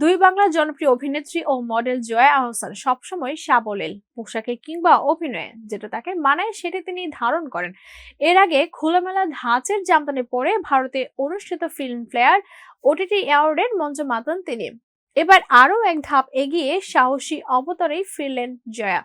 দুই বাংলার জনপ্রিয় অভিনেত্রী ও মডেল জয়া আহসান সবসময় সাবলীল পোশাকে কিংবা অভিনয়ে, যেটা তাকে মানায় সেটা তিনি ধারণ করেন। এর আগে খোলামেলা ধাঁচের জামদানি পরে ভারতে অনুষ্ঠিত ফিল্ম ফিল্মফেয়ার ওটিটি অ্যাওয়ার্ডের মঞ্চ মাতান তিনি। এবার আরও এক ধাপ এগিয়ে সাহসী অবতরেই ফিরলেন জয়া।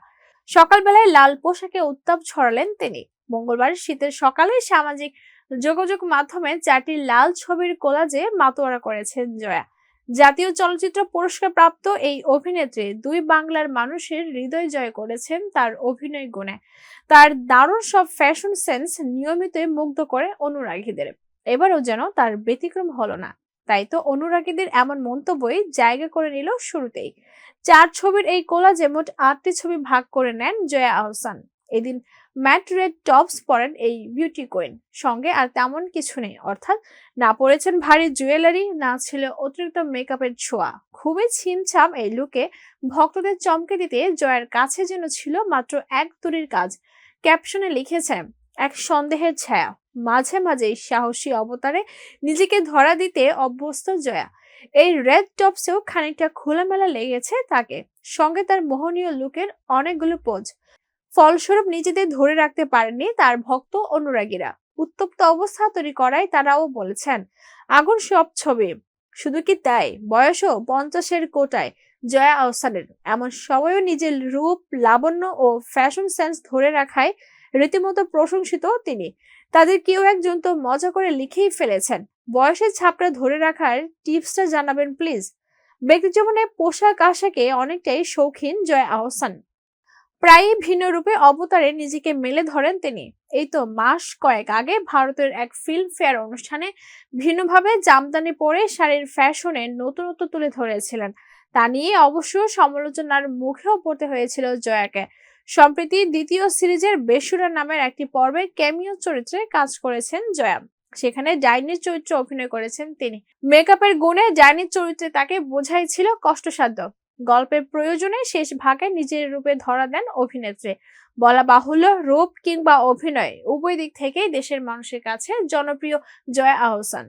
সকালবেলায় লাল পোশাকে উত্তাপ ছড়ালেন তিনি। মঙ্গলবার শীতের সকালে সামাজিক যোগাযোগ মাধ্যমে চারটি লাল ছবির কোলাজে মাতোয়ারা করেছেন জয়া। জাতীয় চলচ্চিত্র পুরস্কার প্রাপ্ত এই অভিনেত্রী দুই বাংলার মানুষের হৃদয় জয় করেছেন তার অভিনয় গুণে। তার দারুণ সব ফ্যাশন সেন্স নিয়মিতই মুগ্ধ করে অনুরাগীদের। এবারও যেন তার ব্যতিক্রম হলো না। তাই তো অনুরাগীদের এমন মন্তব্যই জায়গা করে নিল শুরুতেই। চার ছবির এই কোলাজে মোট আটটি ছবি ভাগ করে নেন জয়া আহসান। এদিন ম্যাট রেড টপস পরেন এই বিউটি কুইন। সঙ্গে আর তেমন কিছু নেই, অর্থাৎ না পরেছেন ভারী জুয়েলারি, না ছিল অতিরিক্ত মেকআপের ছোঁয়া। খুবই ছিমছাম এই লুকে ভক্তদের চমকে দিতে জয়ের কাছে যেন ছিল মাত্র এক তুরির কাজ। ক্যাপশনে লিখেছে এক সন্দেহের ছায়া। মাঝে মাঝেই সাহসী অবতারে নিজেকে ধরা দিতে অভ্যস্ত জয়া। এই রেড টপসেও খানিকটা খোলামেলা লেগেছে তাকে। সঙ্গে তার মোহনীয় লুকের অনেকগুলো পোজ। ফলস্বরূপ নিজেদের ধরে রাখতে পারেননি তার ভক্ত অনুরাগীরা। উত্তপ্ত অবস্থা তৈরি করায় তারাও বলেছেন, আগুন সব ছবি। শুধু কি তাই? বয়সও পঞ্চাশের কোটায়। জয়া আহসানের। এমন সময়ও নিজের রূপ, লাবণ্য ও ফ্যাশন সেন্স ধরে রাখায় রীতিমতো প্রশংসিত তিনি। তাদের কেউ একজন তো মজা করে লিখেই ফেলেছেন, বয়সের ছাপটা ধরে রাখার টিপসটা জানাবেন প্লিজ। ব্যক্তি জীবনে পোশাক আশাকে অনেকটাই শৌখিন জয়া আহসান। প্রায়ই ভিন্ন রূপে অবতারে নিজেকে মেলে ধরেন তিনি। এই তো মাস কয়েক আগে ভারতের এক ফিল্ম ফেয়ার অনুষ্ঠানে ভিন্নভাবে জামদানি পরে শাড়ির ফ্যাশনে নতুনত্ব তুলে ধরেছিলেন। তা নিয়ে অবশ্য সমালোচনার মুখেও পড়তে হয়েছিল জয়াকে। সম্প্রতি দ্বিতীয় সিরিজের বেসুরা নামের একটি পর্বে ক্যামিও চরিত্রে কাজ করেছেন জয়া। সেখানে ডাইনির চরিত্রে অভিনয় করেছেন তিনি। মেকআপের গুণে ডাইনির চরিত্রে তাকে বোঝাই ছিল কষ্টসাধ্য। গল্পের প্রয়োজনে শেষ ভাগে নিজের রূপে ধরা দেন অভিনেত্রী। বলা বাহুল্য রূপ কিংবা অভিনয় উভয় দিক থেকেই দেশের মানুষের কাছে জনপ্রিয় জয়া আহসান।